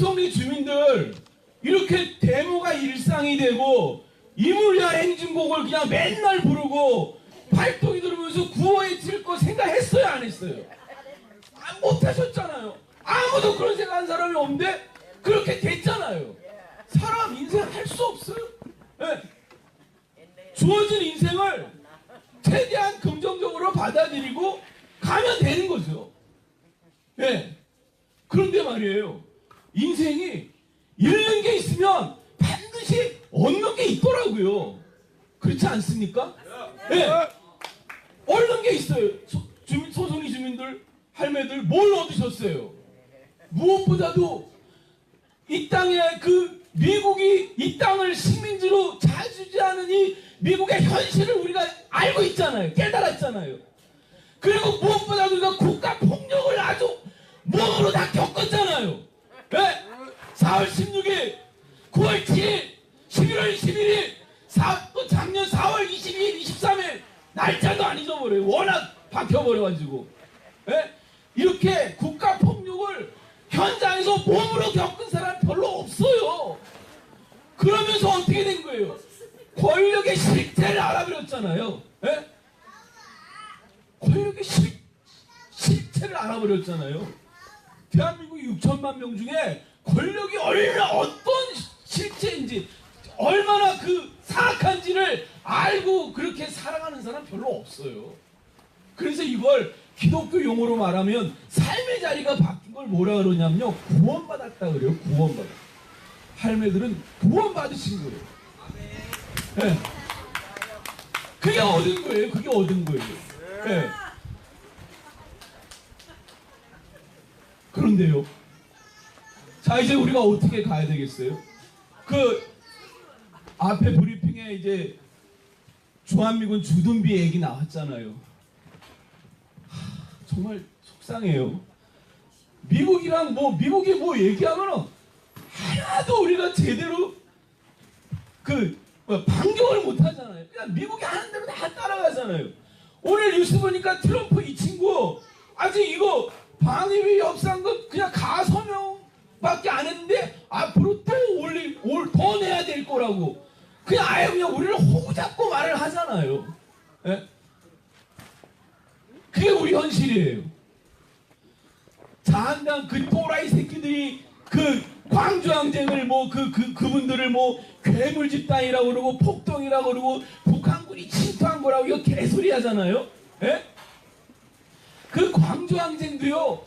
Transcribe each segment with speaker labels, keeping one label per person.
Speaker 1: 소송리 주민들 이렇게 데모가 일상이 되고 이물야 행진곡을 그냥 맨날 부르고 발동이 들으면서 구호에 칠거 생각했어요 안 했어요? 아, 못하셨잖아요. 아무도 그런 생각한 사람이 없는데 그렇게 됐잖아요. 사람 인생 할 수 없어요. 예. 주어진 인생을 최대한 긍정적으로 받아들이고 가면 되는 거죠. 예. 그런데 말이에요. 인생이 잃는 게 있으면 반드시 얻는 게 있더라고요. 그렇지 않습니까? 예. 얻는 게 있어요. 소, 주민, 소송이 주민들, 할매들 뭘 얻으셨어요? 무엇보다도 이 땅에 그 미국이 이 땅을 식민지로 자주지하는 이 미국의 현실을 우리가 알고 있잖아요. 깨달았잖아요. 그리고 무엇보다도 우리가 국가 폭력을 아주 몸으로 다. 네? 4월 16일, 9월 7일, 11월 11일, 4, 또 작년 4월 22일, 23일 날짜도 안 잊어버려요. 워낙 박혀버려가지고. 예? 이렇게 국가 폭력을 현장에서 몸으로 겪은 사람 별로 없어요. 그러면서 어떻게 된 거예요? 권력의 실체를 알아버렸잖아요. 예? 권력의 실, 실체를 알아버렸잖아요. 대한민국 6천만 명 중에 권력이 얼마 어떤 실체인지 얼마나 그 사악한지를 알고 그렇게 살아가는 사람 별로 없어요. 그래서 이걸 기독교 용어로 말하면 삶의 자리가 바뀐 걸 뭐라 그러냐면요. 구원받았다 그래요. 구원받았. 할매들은 구원받으신 거예요. 예. 그게 얻은 거예요. 그게 얻은 거예요. 예. 그런데요. 자 이제 우리가 어떻게 가야 되겠어요? 그 앞에 브리핑에 이제 주한미군 주둔비 얘기 나왔잖아요. 하, 정말 속상해요. 미국이랑 뭐 미국이 뭐 얘기하면은 하나도 우리가 제대로 그 뭐, 반격을 못 하잖아요. 그냥 미국이 하는 대로 다 따라가잖아요. 오늘 뉴스 보니까 트럼프 이 친구 아직 이거 방위비 협상금 그냥 가서명 밖에 안 했는데 앞으로 또 올릴 올더 내야 될 거라고 그냥 아예 그냥 우리를 호구 잡고 말을 하잖아요. 예? 그게 우리 현실이에요. 자한당 그 또라이 새끼들이 그 광주항쟁을 뭐 그 그 그, 분들을 뭐 괴물 집단이라고 그러고 폭동이라고 그러고 북한군이 침투한 거라고 이거 개소리 하잖아요. 예? 그 광주항쟁도요.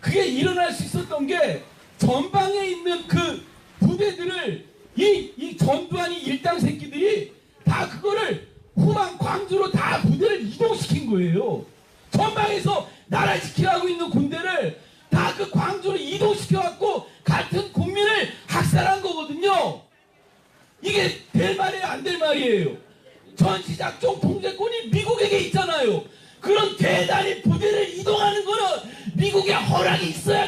Speaker 1: 그게 일어날 수 있었던 게 전방에 있는 그 부대들을 이, 이 전두환이 일당 새끼들이 다 그거를 후방 광주로 다 부대를 이동시킨 거예요. 전방에서 나라 지키라고 있는 군대를 다 그 광주로 이동시켜갖고 같은 국민을 학살한 거거든요. 이게 될 말이에요, 안 될 말이에요. 전시작전 통제권이 미국에게 있잖아요. 그런 대단히 부대를 이동하는 거는 미국의 허락이 있어야.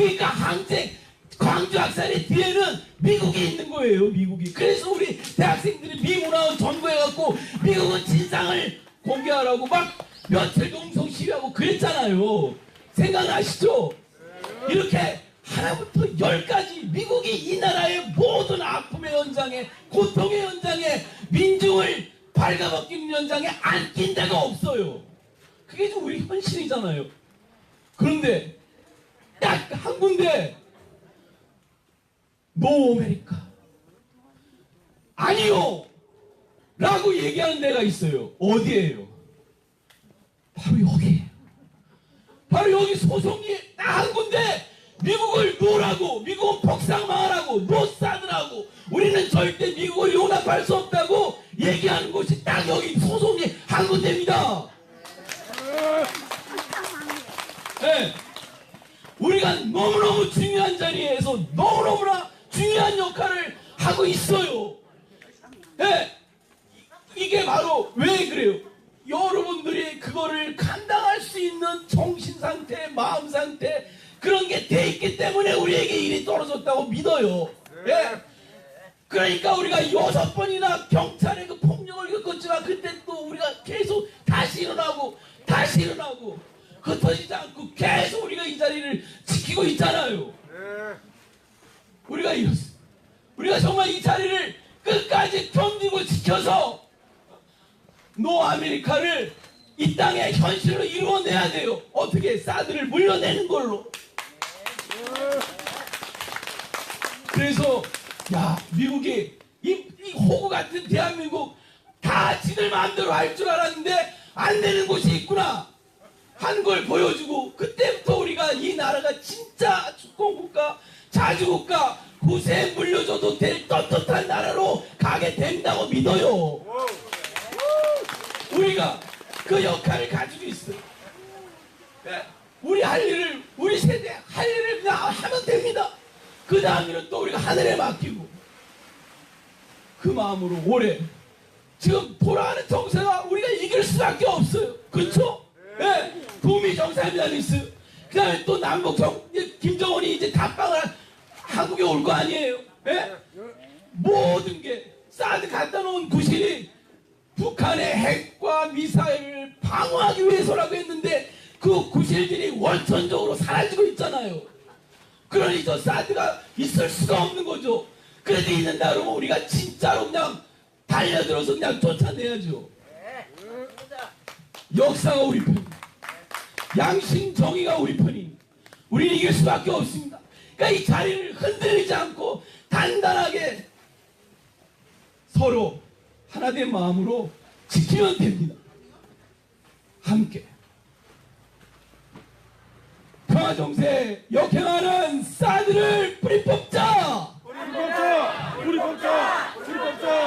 Speaker 1: 그러니까 항쟁 광주 학살의 뒤에는 미국이 있는 거예요, 미국이. 그래서 우리 대학생들이 미문화원 전부해갖고 미국은 진상을 공개하라고 막 며칠 동성 시위하고 그랬잖아요. 생각나시죠? 이렇게 하나부터 열까지 미국이 이 나라의 모든 아픔의 현장에 고통의 현장에 민중을 발가벗기는 현장에 안 낀 데가 없어요. 그게 지금 우리 현실이잖아요. 그런데 딱 한 군데 노 아메리카 아니요 라고 얘기하는 데가 있어요. 어디예요? 바로 여기에요. 바로 여기 소송이 딱 한 군데 미국을 놓으라고 미국은 폭삭망하라고 노사드라고 우리는 절대 미국을 용납할 수 없다고 얘기하는 곳이 딱 여기 소송이 한 군데입니다. 네. 우리가 너무너무 중요한 자리에서 너무너무나 중요한 역할을 하고 있어요. 네. 이게 바로 왜 그래요? 여러분들이 그거를 감당할 수 있는 정신 상태, 마음 상태 그런 게 돼 있기 때문에 우리에게 일이 떨어졌다고 믿어요. 예. 그러니까 우리가 여섯 번이나 경찰의 그 폭력을 겪었지만 그때 또 우리가 계속 다시 일어나고 다시 일어나고 흩어지지 않고 계속 우리가 이 자리를 지키고 있잖아요. 우리가 이렇습니다. 우리가 정말 이 자리를 끝까지 견디고 지켜서 노 아메리카를 이 땅의 현실로 이루어내야 돼요. 어떻게 사드를 물려내는 걸로. 그래서 야 미국이 이, 이 호구 같은 대한민국 다 지들 마음대로 할 줄 알았는데 안 되는 곳이 있구나 한걸 보여주고 그때부터 우리가 이 나라가 진짜 주권국가 자주국가 후세에 물려줘도 될 떳떳한 나라로 가게 된다고 믿어요 우리가 그 역할을 가지고 있어요 네, 우리 할 일을 우리 세대 할 일을 그냥 하면 됩니다 그 다음 일은 또 우리가 하늘에 맡기고 그 마음으로 올해 지금 돌아가는 정세가 우리가 이길 수밖에 없어요. 그렇죠? 예. 북미 정상회담이 있어요. 그 다음에 또 남북 정, 이제 김정은이 이제 답방을 한- 한국에 올 거 아니에요. 예? 모든 게 사드 갖다 놓은 구실이 북한의 핵과 미사일을 방어하기 위해서라고 했는데 그 구실들이 원천적으로 사라지고 있잖아요. 그러니 저 사드가 있을 수가 없는 거죠. 그래도 있는다 그러면 우리가 진짜로 그냥 달려들어서 그냥 쫓아내야죠. 역사가 우리 편, 양심 정의가 우리 편입니다. 우리는 이길 수밖에 없습니다. 그러니까 이 자리를 흔들리지 않고 단단하게 서로 하나된 마음으로 지키면 됩니다. 함께 평화 정세 역행하는 사드를 뿌리 뽑자.
Speaker 2: 우리 뽑자! 우리 뽑자! 우리 뽑자!